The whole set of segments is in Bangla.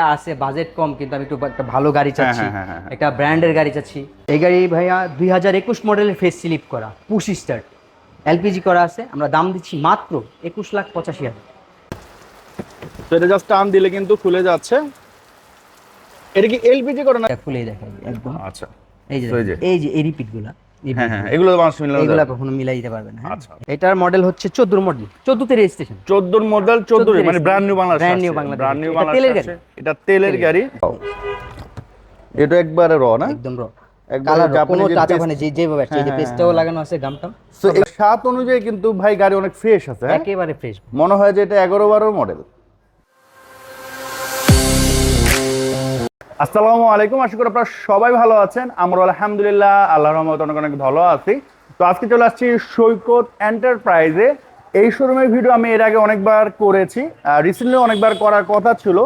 ভাইয়া আছে বাজেট কম কিন্তু আমি একটু একটা ভালো গাড়ি চাচ্ছি। হ্যাঁ, হ্যাঁ, হ্যাঁ, হ্যাঁ। একটা ব্র্যান্ডের গাড়ি চাচ্ছি। এই গাড়ি ভাইয়া দুই হাজার একুশ মডেলের ফেস স্লিপ করা পুশ স্টার্ট এলপিজি করা আছে আমরা দাম দিচ্ছি মাত্র একুশ লাখ পঁচাশি হাজার। তো এটা জাস্ট টান দিলে কিন্তু খুলে যাচ্ছে। এটা কি এলপিজি করে না? খুলেই দেখাই একদম। আচ্ছা। এই যে এই যে। এই যে এই রিপিটগুলা। হ্যাঁ হ্যাঁ এগুলো মানুষ মিলানো এইগুলা যাবে। কখনো মিলাই দিতে পারবেন হ্যাঁ। আচ্ছা। এটার মডেল হচ্ছে চোদ্দোর মডেল চোদ্দোতে রেজিস্ট্রেশন 14 মডেল 14 14 মানে brand new Bangladesh Brand new Bangladesh. Brand new এটা বাংলাদেশ তেলের আছে। এটা তেলের গাড়ি। এটা একবারে র না? একদম র একবারে কালার জাপানি কোনো যে টাচা paste- মানে যে যে হ্যাঁ, হ্যাঁ, পেস্টটাও লাগানো আছে গামটাম আসসালামু আলাইকুম। আশা করি আপনারা সবাই ভালো আছেন। আমরা আলহামদুলিল্লাহ আল্লাহ রহমত অনেক অনেক ভালো আছি। তো আজকে চলে আসছি সৈকত এন্টারপ্রাইজে। এই শোরুমের ভিডিও আমি এর আগে অনেকবার করেছি। রিসেন্টলি অনেকবার করার কথা ছিল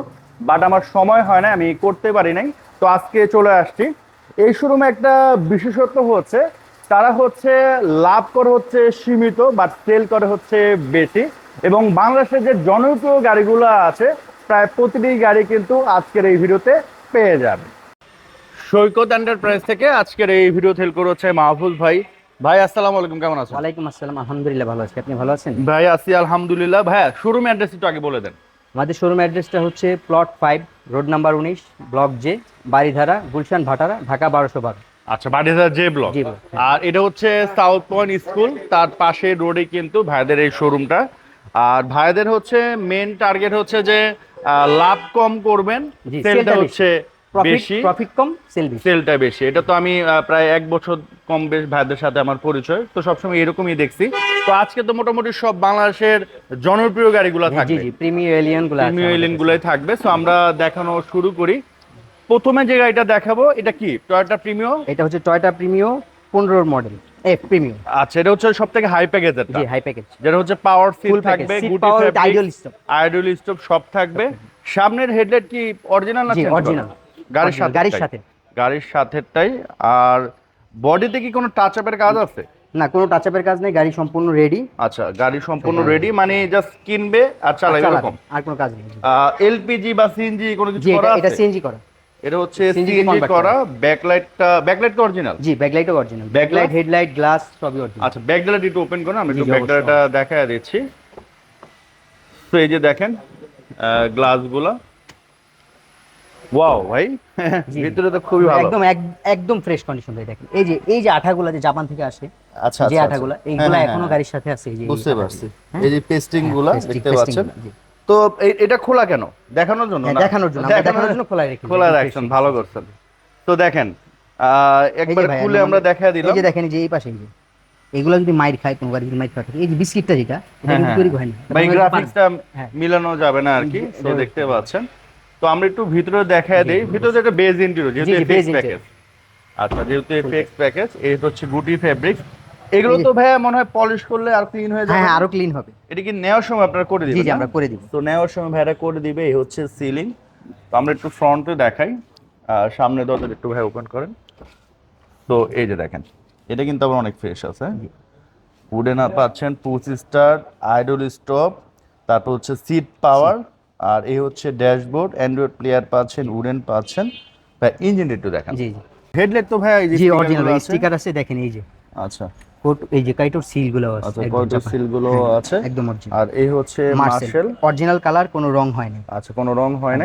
বাট আমার সময় হয় না আমি করতে পারি নাই। তো আজকে চলে আসছি। এই শোরুমে একটা বিশেষত্ব হচ্ছে, তারা হচ্ছে লাভ করে হচ্ছে সীমিত বাট সেল করে হচ্ছে বেশি। এবং বাংলাদেশের যে জনপ্রিয় গাড়িগুলো আছে, প্রায় প্রতিটি গাড়ি কিন্তু আজকের এই ভিডিওতে পেয়ে যাবে। সৈকত এন্টারপ্রাইজ থেকে আজকের এই ভিডিও হেল করেছে মাহফুজ ভাই। ভাই আসসালামু আলাইকুম কেমন আছেন? ওয়ালাইকুম আসসালাম আলহামদুলিল্লাহ ভালো আছি। আপনি ভালো আছেন? ভাই আছি আলহামদুলিল্লাহ। ভাই শোরুম অ্যাড্রেস একটু আগে বলে দেন। আমাদের শোরুম অ্যাড্রেসটা হচ্ছে প্লট ফাইভ রোড নাম্বার উনিশ ব্লক জে বাড়িধারা গুলশান ভাটারা ঢাকা বারোশো বারো। আচ্ছা বাড়িদার জে ব্লক। আর এটা হচ্ছে সাউথ পয়েন্ট স্কুল তার পাশে রোডে কিন্তু ভাইদের এই শোরুমটা আর ভাইদের হচ্ছে মেন টার্গেট হচ্ছে যে লাভ কম করবেন সেলটা হচ্ছে বেশি। প্রফিট কম সেল বেশি। সেলটা বেশি। এটা তো আমি প্রায় এক বছর কম বেশ ভাইদের সাথে আমার পরিচয় তো সবসময় এরকমই দেখছি। তো আজকে তো মোটামুটি সব বাংলাদেশের জনপ্রিয় গাড়িগুলো জি থাকবে। জি প্রিমিয়ার এলিয়নগুলো প্রিমিয়ার আমাদের গুলোই থাকবে। সো আমরা দেখানো শুরু করি। প্রথমে যে গাড়িটা দেখাবো এটা কি? টয়োটা প্রিমিও এটা হচ্ছে টয়টা প্রিমিও পনেরোর মডেল প্রিমিও আচ্ছা এটা হচ্ছে সব থেকে হাই প্যাকেজের জি হাই প্যাকেজ যেটা হচ্ছে পাওয়ার package, থাকবে গুটি power with ideal idle stop সব থাকবে। সামনের হেডলাইট কি অরিজিনাল জি, change গাড়ির সাথে গাড়ির সাথে। গাড়ির সাথেটাই আর বডিতে কি কোনো টাচ আপের কাজ আছে? না কোনো টাচ আপের কাজ নেই গাড়ি সম্পূর্ণ রেডি আচ্ছা গাড়ি সম্পূর্ণ রেডি মানে জাস্ট কিনবে আর চালাবে এরকম? আর কোনো কাজ নেই। এলপিজি বা সিএনজি কোনো কিছু করা এটা এটা সিএনজি করা। এটা হচ্ছে সিএনজি করা ব্যাকলাইটটা ব্যাকলাইট অরিজিনাল জি ব্যাকলাইটও অরিজিনাল ব্যাকলাইট হেডলাইট গ্লাস সবই অরিজিনাল আচ্ছা ব্যাকডালাটা একটু ওপেন করুন আমি একটু জি, দেখায় দিচ্ছি। তো এই যে দেখেন গ্লাসগুলো ওয়াও ভাই। ভিতরে তো খুবই ভালো। একদম একদম ফ্রেশ কন্ডিশন ভাই দেখেন। এই যে এই যে আঠাগুলো যে জাপান থেকে আসে আচ্ছা যে আঠাগুলো এইগুলো এখনও গাড়ির সাথে আছে এই যে বুঝতে পারছি। হ্যাঁ? এই যে পেস্টিংগুলা দেখতে পাচ্ছেন। তো এটা খোলা কেন? দেখানোর জন্য? হ্যাঁ, দেখানোর জন্য, দেখানোর জন্য খোলা রেখেছি। খোলা রাখছেন ভালো করছেন। তো দেখেন একবার খুলে আমরা দেখা দিলাম। এই যে দেখেন যে এই পাশে এই যে। এগুলো যদি মাইর খায় কোনো যদি মাইর খায় এই যে বিস্কিটটা যেটা এটা হ্যাঁ, কিন্তু হ্যাঁ। তৈরি হয় না। ভাই গ্রাফিক্সটা। মিলানো যাবে না আর কি তো দেখতে পাচ্ছেন। তো আমরা একটু ভিতরে দেখায় দেই। ভিতরে একটা বেজ ইন্টেরিয়র যেহেতু এফএক্স প্যাকেজ আচ্ছা যেহেতু এফএক্স প্যাকেজ এই হচ্ছে গুটি ফেব্রিক এগুলো তো ভাইয়া মনে হয় পলিশ করলে আর ক্লিন হয়ে যাবে হ্যাঁ, আরও ক্লিন হবে। এটা কি নেওয়ার সময় আপনারা করে দিবেন জি আমরা করে দিব। তো নেওয়ার সময় ভাইরা করে দিবে এই হচ্ছে সিলিং তো আমরা একটু ফ্রন্টে দেখাই। সামনে দরজা একটু ভাই ওপেন করেন। তো এই যে দেখেন এটা কিন্তু আবার অনেক ফ্রেশ আছে। পাচ্ছেন পুচ স্টার আইডল স্টপ তারপর হচ্ছে সিট পাওয়ার আর এই হচ্ছে ড্যাশবোর্ড অ্যান্ড্রয়েড প্লেয়ার পাচ্ছেন উডেন পাচ্ছেন। ভাই ইঞ্জিন একটু দেখেন। জি হেডলাইট তো ভাই এই যে অরিজিনাল স্টিকার আছে দেখেন এই যে। আচ্ছা। কোট এই যে কাইটোর সিলগুলো আছে আচ্ছা সিলগুলো হ্যাঁ, আছে। একদম অরিজিনাল আর এই হচ্ছে মার্সেল অরিজিনাল কালার কোনো রং হয়নি। আচ্ছা কোনো রং হয়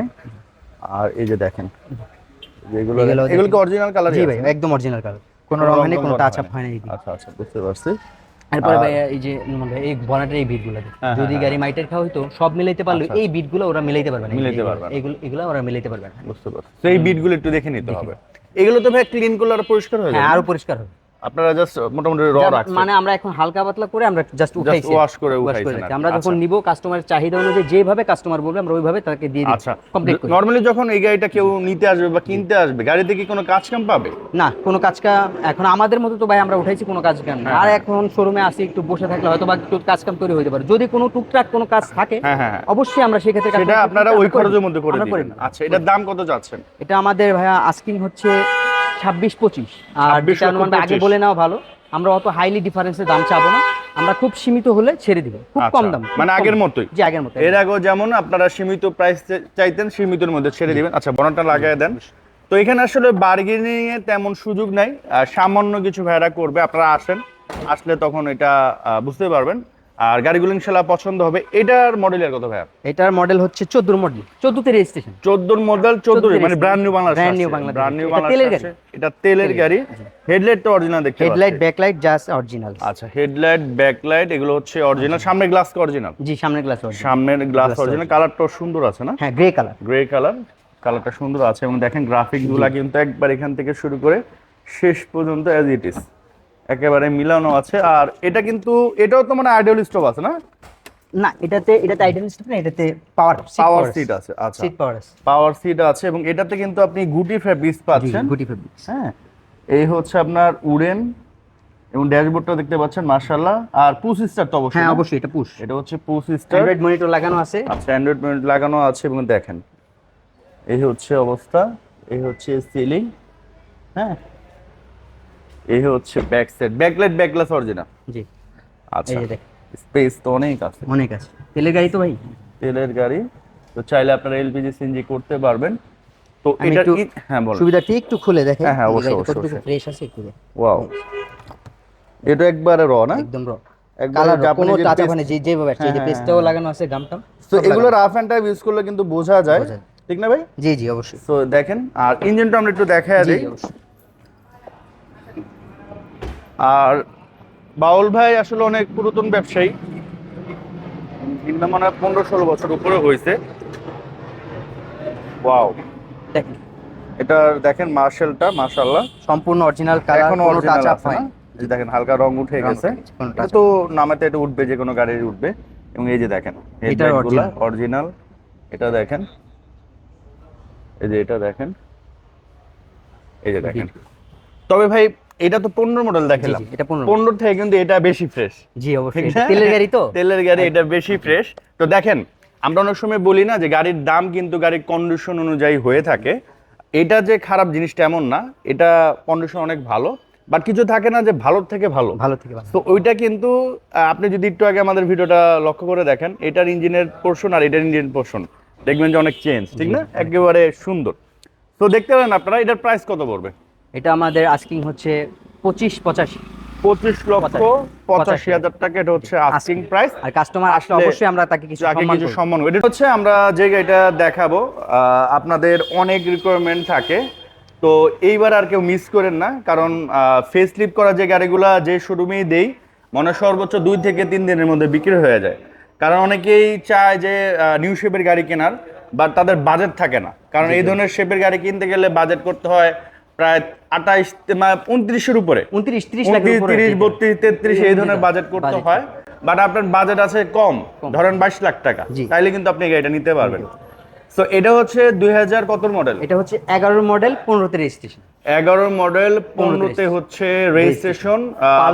আর এই যে দেখেন এগুলো এগুলো কি অরিজিনাল কালার জি ভাই একদম অরিজিনাল কালার কোনো রং হয়নি কোনো টাচ আপ হয়নি। আচ্ছা আচ্ছা বুঝতে পারছি। এরপরে ভাই এই যে ভাই এই বনাটের এই বিটগুলো হ্যাঁ, যদি হ্যাঁ, গাড়ি মাইটের খাওয়া হইতো সব মিলাইতে পারল আচ্ছা, এই বিটগুলো ওরা মিলাইতে পারবে না। মিলাইতে পারবে না। এগুলো এগুলো ওরা মিলাইতে পারবে না। বুঝতে পারছি। তো এই বিটগুলো একটু দেখে নিতে হবে। এগুলো তো ভাই ক্লিন করলে আরও পরিষ্কার হয়ে হ্যাঁ যাবে আরও পরিষ্কার হবে। আপনারা জাস্ট মোটামুটি র রাখছেন। মানে আমরা এখন হালকা পাতলা করে আমরা জাস্ট উঠাইছি। wash করে কি। আমরা যখন আচ্ছা। নিব কাস্টমারের চাহিদা অনুযায়ী যেভাবে কাস্টমার বলবে আমরা ওইভাবে তাকে দিয়ে দিই আচ্ছা। কমপ্লিট করি। নরমালি যখন এই গাড়িটা কেউ নিতে আসবে বা কিনতে আসবে গাড়িতে কি কোনো কাজ কাম পাবে? না কোনো কাজ কাম এখন আমাদের মতো তো ভাই আমরা উঠাইছি কোনো কাজ কাম না। হ্যাঁ, আর হ্যাঁ। এখন শোরুমে আসি একটু বসে থাকলে হয়তো বা একটু কাজ কাম তৈরি হতে পারে। যদি কোনো টুকটাক কোনো কাজ থাকে হ্যাঁ। অবশ্যই আমরা সেক্ষেত্রে সেটা আপনারা ওই খরচের মধ্যে করে দিবেন। আচ্ছা এটার দাম কত যাচ্ছেন? এটা আমাদের ভাইয়া আস্কিং হচ্ছে ছাব্বিশ পঁচিশ। আর 26 যেটা আগে বলে নেওয়া ভালো আমরা অত হাইলি ডিফারেন্সে দাম চাবো না। আমরা খুব সীমিত হলে ছেড়ে দিব খুব কম আচ্ছা, দাম মানে আগের মতোই? জি আগের মতো এর আগেও যেমন আপনারা সীমিত প্রাইস চাইতেন সীমিতের মধ্যে ছেড়ে দিবেন। আচ্ছা বনটা লাগাই দেন। তো এখানে আসলে বার্গেনিং এর তেমন সুযোগ নাই। সামান্য কিছু ভাড়া করবে আপনারা আসেন। আসলে তখন এটা বুঝতে পারবেন। আর গাড়িগুলো ইনশাল্লাহ পছন্দ হবে। এটার মডেলের কত ভাইয়া? এটার মডেল হচ্ছে চোদ্দোর মডেল। চোদ্দোতে রেজিস্ট্রেশন চোদ্দোর মডেল চোদ্দ 14 মানে brand new Bangladesh Brand new Bangladesh. Brand new এটা বাংলাদেশ। এটা তেলের গাড়ি। হেডলাইট তো অরিজিনাল দেখতে হেডলাইট ব্যাকলাইট জাস্ট অরিজিনাল আচ্ছা হেডলাইট ব্যাকলাইট এগুলো হচ্ছে অরিজিনাল সামনে গ্লাস অরিজিনাল জি সামনের গ্লাস অরিজিনাল সামনের গ্লাস অরিজিনাল কালারটাও সুন্দর আছে না? হ্যাঁ গ্রে কালার গ্রে কালার কালারটা সুন্দর আছে এবং দেখেন গ্রাফিক্সগুলা কিন্তু একবার এখান থেকে শুরু করে শেষ পর্যন্ত অ্যাজ ইট ইজ একেবারে মিলানো আছে। আর এটা কিন্তু এটাও তো মানে আইডিয়াল স্টপ আছে না? না এটাতে এটাতে আইটেম না এটাতে পাওয়ার পাওয়ার সিট আছে আচ্ছা। সিট পাওয়ার আছে। পাওয়ার সিট আছে এবং এটাতে কিন্তু আপনি গুটি ফেব্রিক্স পাচ্ছেন। গুটি ফেব্রিক হ্যাঁ এই হচ্ছে আপনার উডেন এবং ড্যাশবোর্ডটা দেখতে পাচ্ছেন মার্শাল্লাহ আর পুশ স্টার তো অবশ্যই হ্যাঁ অবশ্যই এটা পুশ এটা হচ্ছে পুশ স্টার অ্যান্ড্রয়েড মনিটর লাগানো আছে। আচ্ছা অ্যান্ড্রয়েড মিনিট লাগানো আছে এবং দেখেন। এই হচ্ছে অবস্থা এই হচ্ছে সিলিং হ্যাঁ এই হচ্ছে back seat backlight backlights original জি। আচ্ছা। এই যে দেখ স্পেস তো অনেক আছে। অনেক আছে। তেলের গাড়ি তো ভাই। তেলের গাড়ি। তো চাইলে আপনারা এলপিজি সিএনজি করতে পারবেন। তো এটা একটু হ্যাঁ বলো সুবিধাটি একটু খুলে দেখেন। হ্যাঁ, হ্যাঁ, অবশ্যই, অবশ্যই, ফ্রেশ আছে একটু ওয়াও এটা একবারে র না? একদম র কালার কোনো যে মানে যে যেভাবে আছে যে হ্যাঁ, পেস্টটাও হ্যাঁ, লাগানো আছে গামটাম তো এগুলো রাফ অ্যান্ড টাইপ ইউজ করলে কিন্তু বোঝা যায়। ঠিক না ভাই? জি জি অবশ্যই। তো দেখেন। আর ইঞ্জিনটা আমরা একটু দেখায় জি দিই। অবশ্যই। আর বাউল ভাই আসলে অনেক পুরাতন ব্যবসায়ী। মনে হয় পনেরো ষোলো বছর উপরে হয়েছে। ওয়াও দেখেন। এটা দেখেন মার্শালটা মার্শাল্লাহ। সম্পূর্ণ অরিজিনাল কালার এখনও অরিজিনাল টাচ আপ আছে হয় না দেখেন হালকা রং উঠে গেছে। এটা তো নামাতে এটা উঠবে যে কোনো গাড়ির উঠবে। এবং এই যে দেখেন original। অরিজিনাল এটা দেখেন। এই যে এটা দেখেন। এই যে দেখেন। তবে ভাই এটা তো পনেরো মডেল দেখালাম। এটা পনেরো থেকে কিন্তু এটা বেশি ফ্রেশ জি অবশ্যই। তেলের গাড়ি তো? তেলের গাড়ি এটা বেশি ফ্রেশ তো দেখেন আমরা অনেক সময় বলি না যে গাড়ির দাম কিন্তু গাড়ির কন্ডিশন অনুযায়ী হয়ে থাকে। এটা যে খারাপ জিনিসটা এমন না এটা কন্ডিশন অনেক ভালো। বাট কিছু থাকে না যে ভালোর থেকে ভালো। ভালো থেকে ভালো। তো ওইটা কিন্তু আপনি যদি একটু আগে আমাদের ভিডিওটা লক্ষ্য করে দেখেন এটার ইঞ্জিনের পোর্শন আর এটার ইঞ্জিন পোর্শন দেখবেন যে অনেক চেঞ্জ ঠিক না? একেবারে সুন্দর। তো দেখতে পারেন আপনারা এটার প্রাইস কত পড়বে? এটা আমাদের আস্কিং হচ্ছে পঁচিশ পঁচাশি। পঁচিশ লক্ষ পঁচাশি হাজার টাকা এটা হচ্ছে আস্কিং প্রাইস আর কাস্টমার আসলে অবশ্যই আমরা তাকে কিছু কিছু সম্মান এটা হচ্ছে আমরা যে গাড়িটা দেখাবো আপনাদের অনেক রিকোয়ারমেন্ট থাকে। তো এইবার আর কেউ মিস করেন না কারণ ফেস লিপ করা যে গাড়িগুলা যে শোরুমেই দেই মনে সর্বোচ্চ দুই থেকে তিন দিনের মধ্যে বিক্রি হয়ে যায়। কারণ অনেকেই চায় যে নিউ শেপের গাড়ি কেনার বা তাদের বাজেট থাকে না। কারণ এই ধরনের শেপের গাড়ি কিনতে গেলে বাজেট করতে হয় প্রায় আঠাইশ উনত্রিশের উপরে। উনত্রিশ ত্রিশ তিরিশ বত্রিশ তেত্রিশ এই ধরনের বাজেট করতে হয়। বাট আপনার বাজেট আছে কম। ধরেন বাইশ লাখ টাকা। তাইলে কিন্তু আপনি গাড়িটা নিতে পারবেন। তো এটা হচ্ছে দুই হাজার কত মডেল এটা হচ্ছে এগারোর মডেল পনেরোতে রেজিস্ট্রেশন এগারো মডেল পনেরোতে হচ্ছে রেজিস্ট্রেশন।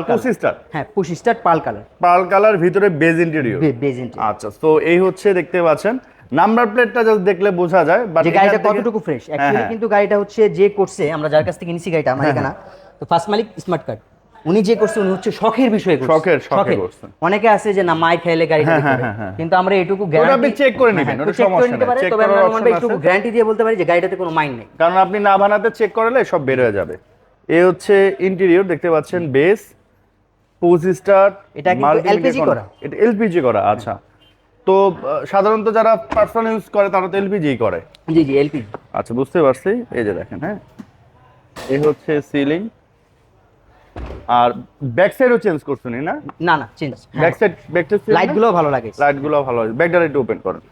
পঁচিশ স্টার হ্যাঁ পঁচিশ star pearl colour pearl colour ভিতরে বেজ ইন্টেরিয়র বেজেন্ট আচ্ছা তো এই হচ্ছে দেখতে পাচ্ছেন নাম্বার প্লেটটা জাস্ট দেখলে বোঝা যায় বাট গাড়িটা কতটুকু ফ্রেশ অ্যাকচুয়ালি হ্যাঁ। কিন্তু গাড়িটা হচ্ছে যে করছে আমরা যার কাছ থেকে নিছি গাড়িটা আমার মালিকানা তো ফার্স্ট মালিক স্মার্ট কার্ড উনি যে করছে উনি হচ্ছে শখের বিষয়ে করছে। শখের- শখে করছে। অনেকে আছে যে না মাই হ্যাঁ, হ্যাঁ। হ্যাঁ, হ্যাঁ। কিন্তু আমরা এটুকু গ্যারান্টি check করে নিবেন, ওটা চেক সমস্যা নাই। পারে তবে আমরা এটুকু গ্যারান্টি দিয়ে বলতে পারি যে গাড়িটাতে কোনো মাইন নেই কারণ আপনি না বানাতে চেক করালে সব বের হয়ে যাবে এ হচ্ছে ইন্টেরিয়র দেখতে পাচ্ছেন বেস স্টার এটা কিন্তু LPG করা। এটা এলপিজি করা আচ্ছা তো সাধারণত যারা পার্সোনাল ইউজ করে তারা তো এলপিজি করে। জি জি এলপি আচ্ছা বুঝতে পারছি। এই যে দেখেন হ্যাঁ? এই হচ্ছে সিলিং আর ব্যাক সাইডও চেঞ্জ করছেন না? না না change back side back side লাইটগুলো ভালো লাগে। লাইটগুলো ভালো আছে ব্যাক ডাইরেক্ট ওপেন করেন।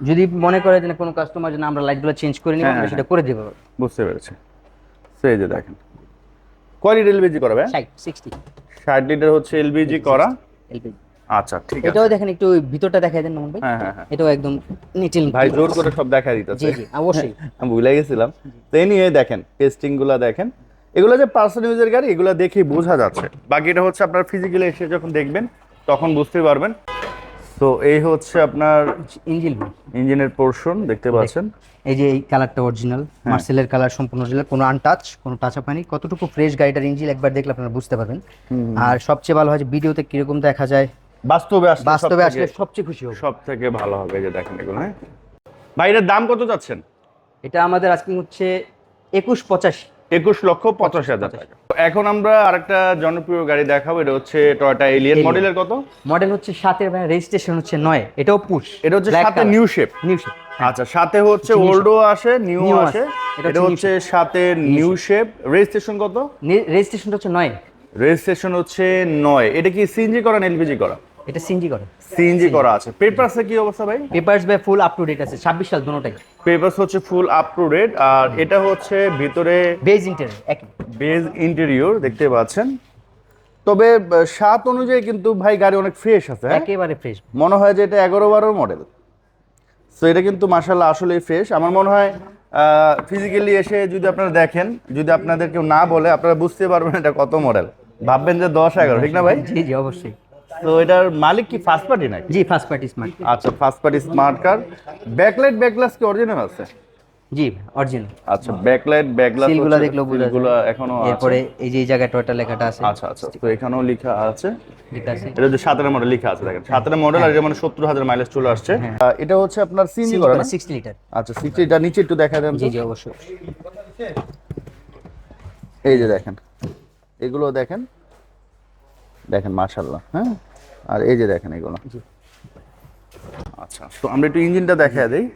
যদি মনে করে যে কোনো কাস্টমার যে না আমরা লাইটগুলো চেঞ্জ করে নিব হ্যাঁ, আমরা হ্যাঁ, সেটা করে দেবো। বুঝতে পেরেছি। সেই যে দেখেন। কোয়ালিটি এলপিজি করা ভাই? ষাট সিক্সটি ষাট লিটার হচ্ছে এলপিজি করা। এলপি আচ্ছা ঠিক আছে। এটাও দেখেন একটু ভিতরটা দেখাই দেন মোহন ভাই। হ্যাঁ হ্যাঁ হ্যাঁ। এটাও একদম নিটিল ভাই জোর করে সব দেখা দিতেছে জি জি অবশ্যই। আমি ভুলে গেছিলাম। তো এই নিয়ে দেখেন টেস্টিংগুলা দেখেন। এগুলো যে পার্সোনাল ইউজের গাড়ি এগুলো দেখে বোঝা যাচ্ছে। বাকিটা হচ্ছে আপনার ফিজিক্যালি এসে যখন দেখবেন তখন বুঝতে পারবেন। তো এই হচ্ছে আপনার ইঞ্জিন ইঞ্জিনের পোর্শন দেখতে পাচ্ছেন? এই যে এই কালারটা অরিজিনাল। মার্সেলের কালার সম্পূর্ণ অরিজিনাল কোনো আনটাচ কোনো টাচ আপ হয়নি। কতটুকু ফ্রেশ গাড়িটার ইঞ্জিন একবার দেখলে আপনারা বুঝতে পারবেন। আর সবচেয়ে ভালো হয় যে ভিডিওতে কীরকম দেখা যায় বাস্তবে আসলে বাস্তবে আসলে সবচেয়ে খুশি হবে। সব থেকে ভালো হবে যে দেখেন এগুলো হ্যাঁ? বাইরের দাম কত যাচ্ছেন? এটা আমাদের আজকে হচ্ছে একুশ পঁচাশি। একুশ লক্ষ পঁচাশ হাজার টাকা। এখন আমরা আরেকটা জনপ্রিয় গাড়ি দেখাবো এটা হচ্ছে টয়টা এলিয়ন মডেলের কত? মডেল হচ্ছে সাতের রেজিস্ট্রেশন হচ্ছে নয়। এটাও পুশ। এটা হচ্ছে সাথে নিউ শেপ নিউ শেপ আচ্ছা সাথে হচ্ছে ওল্ডও আসে নিউ আসে। এটা হচ্ছে হচ্ছে সাথে নিউ শেপ রেজিস্ট্রেশন কত? রেজিস্ট্রেশনটা হচ্ছে নয়। রেজিস্ট্রেশন হচ্ছে নয়। এটা কি সিএনজি করা না এলপিজি করা? এটা সিনজি করে। সিএনজি করা আছে। পেপারসে কি অবস্থা ভাই? Papers by full up to date আছে ছাব্বিশ সাল দুটোটাই পেপারস হচ্ছে ফুল আপ টু ডেট আর এটা হচ্ছে ভিতরে বেজ ইন্টারিয়র একই বেজ ইন্টেরিয়র দেখতে পাচ্ছেন। তবে সাত অনুযায়ী কিন্তু ভাই গাড়ি অনেক ফ্রেশ আছে হ্যাঁ? একেবারে ফ্রেশ মনে হয় যে এটা এগারো বারোর মডেল তো এটা কিন্তু মার্শাল্লাহ আসলেই ফ্রেশ আমার মনে হয় ফিজিক্যালি এসে যদি আপনারা দেখেন যদি আপনাদের কেউ না বলে আপনারা বুঝতে পারবেন এটা কত মডেল ভাববেন যে দশ এগারো ঠিক না ভাই? জি জি অবশ্যই। তো এটার মালিক কি ফার্স্ট পার্টি নাকি? জি ফার্স্ট পার্টি স্মার্ট আচ্ছা first party smart car backlight back glass কি অরিজিনাল আছে? জি অরিজিনাল আচ্ছা ব্যাকলাইট ব্যাকগ্লাস সিলগুলো দেখলেও বোঝা গুলো এখনও আছে। এরপরে এই যে এই জায়গায় লেখাটা আছে। আচ্ছা আচ্ছা তো এখানেও লেখা আছে। এটা যে সাতের মডেল লেখা আছে দেখেন। সাতের মডেল আর এটা মানে সত্তর হাজার মাইলেজ চলে আসছে। আহ, এটা হচ্ছে আপনার সিএনজি করা না? সিক্সটি লিটার আচ্ছা সিক্সটিটা নিচে একটু দেখা দেন। জি জি অবশ্যই। এই যে দেখেন। এগুলো দেখেন। দেখেন মাশাল্লাহ হ্যাঁ? আর এই যে দেখেন এগুলো। আচ্ছা তো আমরা একটু ইঞ্জিনটা দেখা দিই।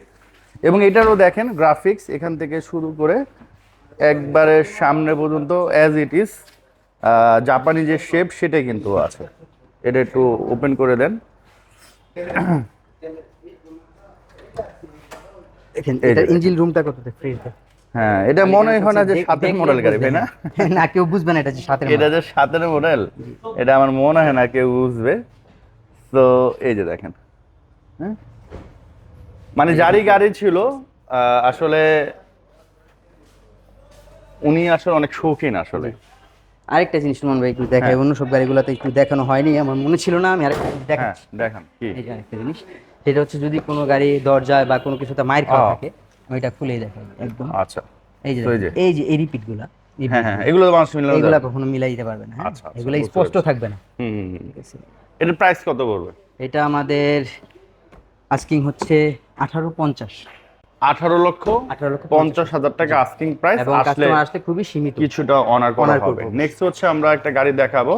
এবং এটারও দেখেন গ্রাফিক্স এখান থেকে শুরু করে একবারে সামনে পর্যন্ত অ্যাজ ইট ইজ জাপানি যে শেপ সেটাই কিন্তু আছে। এটা একটু ওপেন করে দেন। দেখেন এটা ইঞ্জিন রুমটা কত ফ্রেশ হ্যাঁ এটা মনে হয় না যে সাতের মডেল গাড়ি তাই না? না। কেউ বুঝবে না এটা যে সাতের এটা যে সাতের মডেল এটা আমার মনে হয় না কেউ বুঝবে। তো এই যে দেখেন হ্যাঁ? মানে যারই গাড়ি ছিল আসলে উনি আসলে অনেক শৌখিন আসলে। আরেকটা জিনিস সুমন ভাই একটু দেখাই। হ্যাঁ। অন্য সব গাড়িগুলোতে একটু দেখানো হয়নি আমার মনে ছিল না আমি আরেকটা জিনিস হ্যাঁ দেখাচ্ছি কি? এই যে আরেকটা জিনিস সেটা হচ্ছে যদি কোনো গাড়ি দরজায় বা কোনো কিছুতে মায়ের খাওয়া থাকে ওইটা খুলেই দেখাই একদম। আচ্ছা এই যে এই যে। এই যে এই রিপিটগুলা হ্যাঁ হ্যাঁ এগুলো মানুষ মিলানো এইগুলা যাবে। কখনো মিলাই দিতে পারবে না হ্যাঁ? আচ্ছা, আচ্ছা, এগুলো স্পষ্ট থাকবে না। হুম এটার প্রাইস কত পড়বে? এটা আমাদের আস্কিং হচ্ছে আঠারো পঞ্চাশ। আঠারো লক্ষ আঠারো লক্ষ পঞ্চাশ। হাজার টাকা আস্কিং প্রাইস এবং আসলে কাস্টমার আসলে খুবই সীমিত। কিছুটা অনার করা হবে। নেক্সট হচ্ছে আমরা একটা গাড়ি দেখাবো।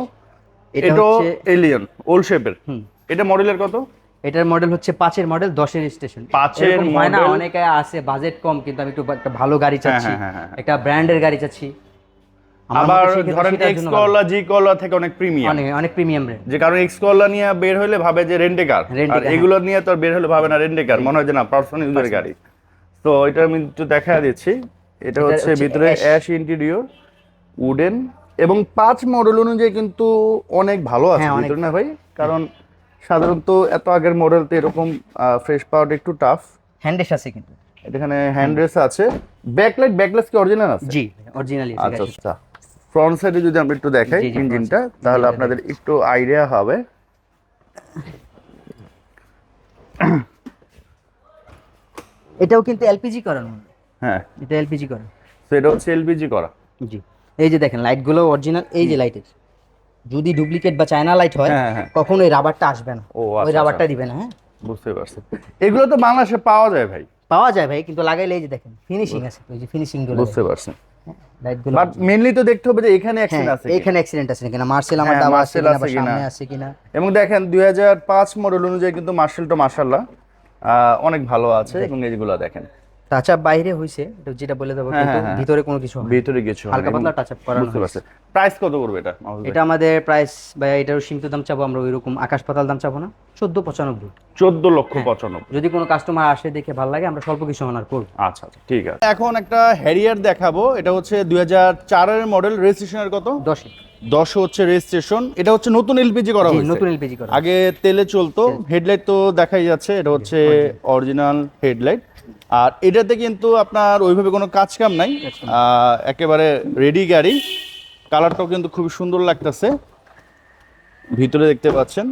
এটা এটা হচ্ছে এলিয়ন ওল শেপের হুম। এটা মডেলের কত? এটার মডেল হচ্ছে পাঁচের মডেল দশের স্টেশন পাঁচের হয় না অনেকে আছে বাজেট কম কিন্তু আমি একটু একটা ভালো গাড়ি চাচ্ছি হ্যাঁ, হ্যাঁ, হ্যাঁ। একটা ব্র্যান্ডের গাড়ি চাচ্ছি। আবার ধরেন এক্স করলা জি করলা থেকে অনেক প্রিমিয়াম অনেক অনেক প্রিমিয়াম ব্র্যান্ড যে কারণ এক্স করলা নিয়ে বের হলে ভাবে যে রেন্টে কার। আর এগুলো নিয়ে তো বের হলে ভাবে না রেন্টে কার। মনে হয় যে না পার্সোনাল ইউজের গাড়ি। তো এটা আমি একটু দেখা দিচ্ছি। এটা হচ্ছে ভিতরে অ্যাশ ইন্টেরিয়র উডেন এবং পাঁচ মডেল অনুযায়ী কিন্তু অনেক ভালো আছে হ্যাঁ, ভিতরে না ভাই? কারণ সাধারণত এত আগের মডেল তো এরকম ফ্রেশ পাওয়াটা একটু টাফ হ্যান্ডেস আছে কিন্তু। এখানে হ্যান্ড রেস আছে। ব্যাকলাইট ব্যাকলেস কি অরিজিনাল আছে? জি অরিজিনালি আচ্ছা আচ্ছা। ফ্রন্ট সাইডে যদি আমরা একটু দেখাই ইঞ্জিনটা তাহলে আপনাদের একটু আইডিয়া হবে। এটাও কিন্তু এলপিজি করানো হ্যাঁ। এটা এলপিজি করা। তো এটা হচ্ছে এলপিজি করা। জি। এই যে দেখেন লাইটগুলো অরিজিনাল এই যে লাইটের যদি ডুপ্লিকেট বা চায়না লাইট হয় হ্যাঁ, হ্যাঁ। কখনো এই রাবারটা আসবে না। ওই আচ্ছা, রাবারটা দিবে না হ্যাঁ? বুঝতে পারছি। এগুলো তো বাংলাদেশে পাওয়া যায় ভাই। পাওয়া যায় ভাই কিন্তু লাগাইলে এই যে দেখেন ফিনিশিং আছে ওই যে ফিনিশিংগুলো বুঝতে পারছেন লাইটগুলো বাট মেইনলি তো দেখতে হবে যে এখানে হ্যাঁ অ্যাকশন আছে কি। এইখানে অ্যাক্সিডেন্ট আছে কিনা মার্সেল আমার হ্যাঁ, আছে কিনা বা সামনে আছে কিনা। এবং দেখেন দুই হাজার পাঁচ মডেল অনুযায়ী কিন্তু মার্শাল তো মার্শাল্লাহ অনেক ভালো আছে এবং এইগুলো দেখেন। টাচ আপ বাইরে হইছে এটা যেটা বলে দেবো হ্যাঁ, কিন্তু হ্যাঁ, হ্যাঁ। ভিতরে কোনো কিছু ভিতরে কিছু হালকা পাতলা up করানো বুঝতে হয়েছে। পারছি। প্রাইস কত করবে এটা এটা আমাদের প্রাইস বা এটারও সীমিত দাম চাবো আমরা ওইরকম আকাশ পাতাল দাম চাবো না। চোদ্দ পঁচানব্বই। চোদ্দ লক্ষ। পঁচানব্বই। যদি কোনো কাস্টমার আসে দেখে ভালো লাগে আমরা স্বল্প কিছু অনার করব। আচ্ছা আচ্ছা ঠিক আছে। এখন একটা হ্যারিয়ার দেখাবো এটা হচ্ছে দুই হাজার চারের মডেল রেজিস্ট্রেশনের কত? দশে। দশ হচ্ছে রেজিস্ট্রেশন এটা হচ্ছে নতুন এলপিজি করা হয়েছে। নতুন এলপিজি করা আগে তেলে চলতো হেডলাইট তো দেখাই যাচ্ছে এটা হচ্ছে অরিজিনাল হেডলাইট আর এটাতে কিন্তু আপনার ওইভাবে কোনো কাজ কাম নাই। একেবারে রেডি গাড়ি। কালারটাও কিন্তু খুবই সুন্দর লাগতেছে। ভিতরে দেখতে পাচ্ছেন।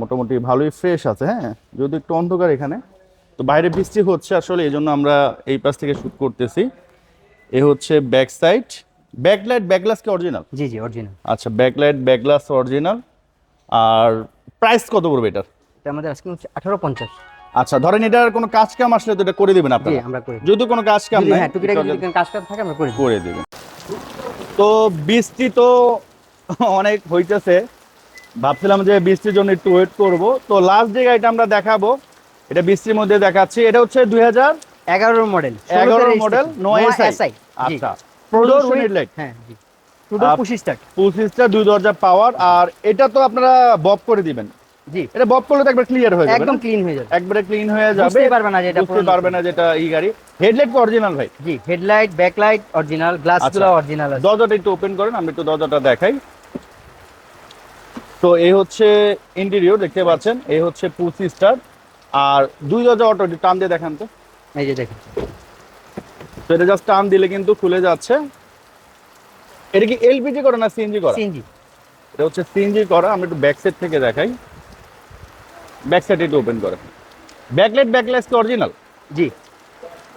মোটামুটি ভালোই ফ্রেশ আছে হ্যাঁ? যদি একটু অন্ধকার এখানে। তো বাইরে বৃষ্টি হচ্ছে আসলে এই জন্য আমরা এই পাশ থেকে শ্যুট করতেছি। এ হচ্ছে back side backlight back glass কি অরিজিনাল জি জি অরিজিনাল আচ্ছা ব্যাকলাইট ব্যাকগ্লাস অরিজিনাল আর প্রাইস কত পড়বে এটার? এটা আমাদের আজকে হচ্ছে আঠারো পঞ্চাশ। আচ্ছা ধরেন এটার কোনো কাজ কাম আসলে তো এটা করে দিবেন আমরা করি যদি কোনো কাজ কাম নাই হ্যাঁ টুকিটাকি যদি কাজ কাজ থাকে আমরা করি করে দিবেন। তো বৃষ্টি তো অনেক হইতেছে। ভাবছিলাম যে বৃষ্টির জন্য একটু ওয়েট করব। তো লাস্ট যে গাড়িটা আমরা দেখাবো এটা বৃষ্টির মধ্যে দেখাচ্ছি এটা হচ্ছে দুই হাজার এগারোর মডেল এগারো মডেল নো এসআই আচ্ছা প্রোডোর লাইট হ্যাঁ জি। আপ- পুশ স্টার্ট পঁচিশটা দুই দরজা পাওয়ার আর এটা তো আপনারা বব করে দিবেন। জি। এটা বব করলে তো একবার ক্লিয়ার হয়ে যাবে একদম ক্লিন হয়ে যাবে। একবারে ক্লিন হয়ে যাবে। বুঝতেই পারবে না যে এটা বুঝতে পারবে না যেটা এই গাড়ি। হেডলাইট অরিজিনাল ভাই। জি হেডলাইট ব্যাকলাইট অরিজিনাল গ্লাস আচ্ছা। গুলো অরিজিনাল আছে। দরজাটা একটু ওপেন করেন আমি একটু দরজাটা দেখাই। তো এই হচ্ছে ইন্টেরিয়র দেখতে পাচ্ছেন? এই হচ্ছে পুসি স্টার আর দুই দরজা অটো টান দিয়ে দেখান তো। এই যে দেখেন। তো এটা জাস্ট টান দিলে কিন্তু খুলে যাচ্ছে। এটা কি এলপিজি করা না সিএনজি করা? সিএনজি এটা হচ্ছে সিএনজি করা আমরা একটু ব্যাক সাইড থেকে দেখাই। ব্যাক সাইড এটা ওপেন করে ব্যাকলাইট ব্যাকলাস কি অরিজিনাল জি।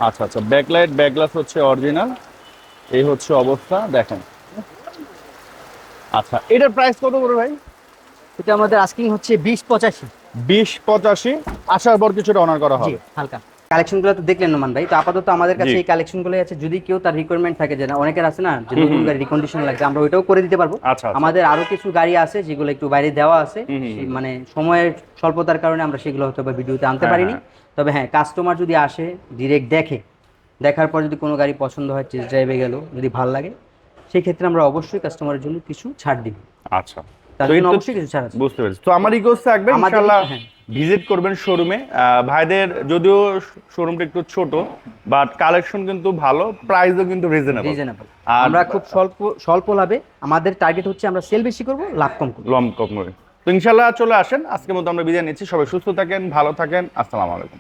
আচ্ছা আচ্ছা ব্যাকলাইট ব্যাকলাস হচ্ছে অরিজিনাল এই হচ্ছে অবস্থা দেখেন। আচ্ছা এটার প্রাইস কত করে ভাই? এটা আমাদের আস্কিং হচ্ছে বিশ পঁচাশি। বিশ পঁচাশি। আসার পর কিছুটা অনার করা হবে। হালকা। কালেকশনগুলো তো দেখলেন নোমান ভাই তো আপাতত আমাদের কাছে এই কালেকশনগুলো আছে। যদি কেউ তার রিকোয়ারমেন্ট থাকে যে না অনেকের আছে না যে নতুন গাড়ি রিকন্ডিশন লাগছে আমরা ওইটাও করে দিতে পারব। আচ্ছা আচ্ছা। আমাদের আরও কিছু গাড়ি আছে যেগুলো একটু বাইরে দেওয়া আছে। মানে সময়ের স্বল্পতার কারণে আমরা সেগুলো হয়তো বা ভিডিওতে আনতে হ্যাঁ, পারিনি। হ্যাঁ। তবে হ্যাঁ কাস্টমার যদি আসে ডিরেক্ট দেখে দেখার পর যদি কোনো গাড়ি পছন্দ হয় টেস্ট ড্রাইভে গেল যদি ভালো লাগে সেই ক্ষেত্রে আমরা অবশ্যই কাস্টমারের জন্য কিছু ছাড় দিব। আচ্ছা। বুঝতে পেরেছি। তো আমার রিকোয়েস্ট থাকবে ইনশাআল্লাহ হ্যাঁ। ভিজিট করবেন শোরুমে ভাইদের যদিও শোরুমটা একটু ছোট বাট কালেকশন কিন্তু ভালো প্রাইসও কিন্তু রিজনেবল রিজনেবল আমরা খুব স্বল্প স্বল্প লাভে আমাদের টার্গেট হচ্ছে আমরা সেল বেশি করব লাভ কম করব। কম তো ইনশাআল্লাহ চলে আসেন আজকের মতো আমরা বিদায় নিচ্ছি। সবাই সুস্থ থাকেন ভালো থাকেন। আসসালামু আলাইকুম।